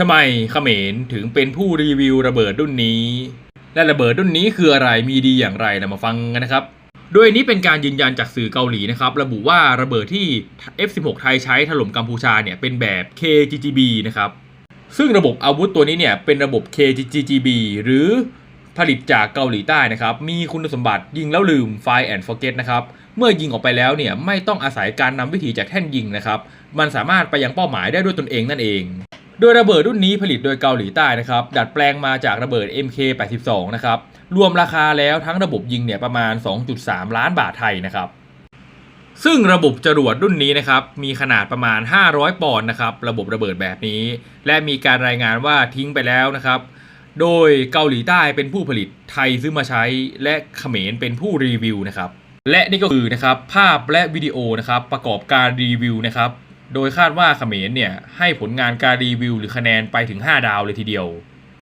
ทำไมเขมรถึงเป็นผู้รีวิวระเบิดรุ่นนี้ และระเบิดรุ่นนี้คืออะไรมีดีอย่างไรเรามาฟังกันนะครับโดยนี้เป็นการยืนยันจากสื่อเกาหลีนะครับ ระบุว่าระเบิดที่ F16 ไทยใช้ถล่มกัมพูชาเนี่ยเป็นแบบ KGGB นะครับ ซึ่งระบบอาวุธตัวนี้เนี่ยเป็นระบบ KGGB หรือผลิตจากเกาหลีใต้นะครับ มีคุณสมบัติยิงแล้วลืม Fire and Forget นะครับ เมื่อยิงออกไปแล้วเนี่ยไม่ต้องอาศัยการนำวิธีจากแท่นยิงนะครับ มันสามารถไปยังเป้าหมายได้ด้วยตนเองนั่นเอง โดยระเบิดรุ่นนี้ผลิตโดยเกาหลีใต้นะครับ ดัดแปลงมาจากระเบิด MK82 นะครับ รวมราคาแล้วทั้งระบบยิงเนี่ยประมาณ 2.3 ล้านบาทไทยนะครับ ซึ่งระบบจรวดรุ่นนี้นะครับ มีขนาดประมาณ 500 ปอนด์นะครับ ระบบระเบิดแบบนี้ และมีการรายงานว่าทิ้งไปแล้วนะครับ โดยเกาหลีใต้เป็นผู้ผลิตไทยซื้อมาใช้ และเขมรเป็นผู้รีวิวนะครับ และนี่ก็คือนะครับภาพและวิดีโอนะครับประกอบการรีวิวนะครับ โดยคาดว่าเขมรเนี่ยให้ผลงานการรีวิวหรือคะแนนไปถึง 5 ดาวเลยทีเดียว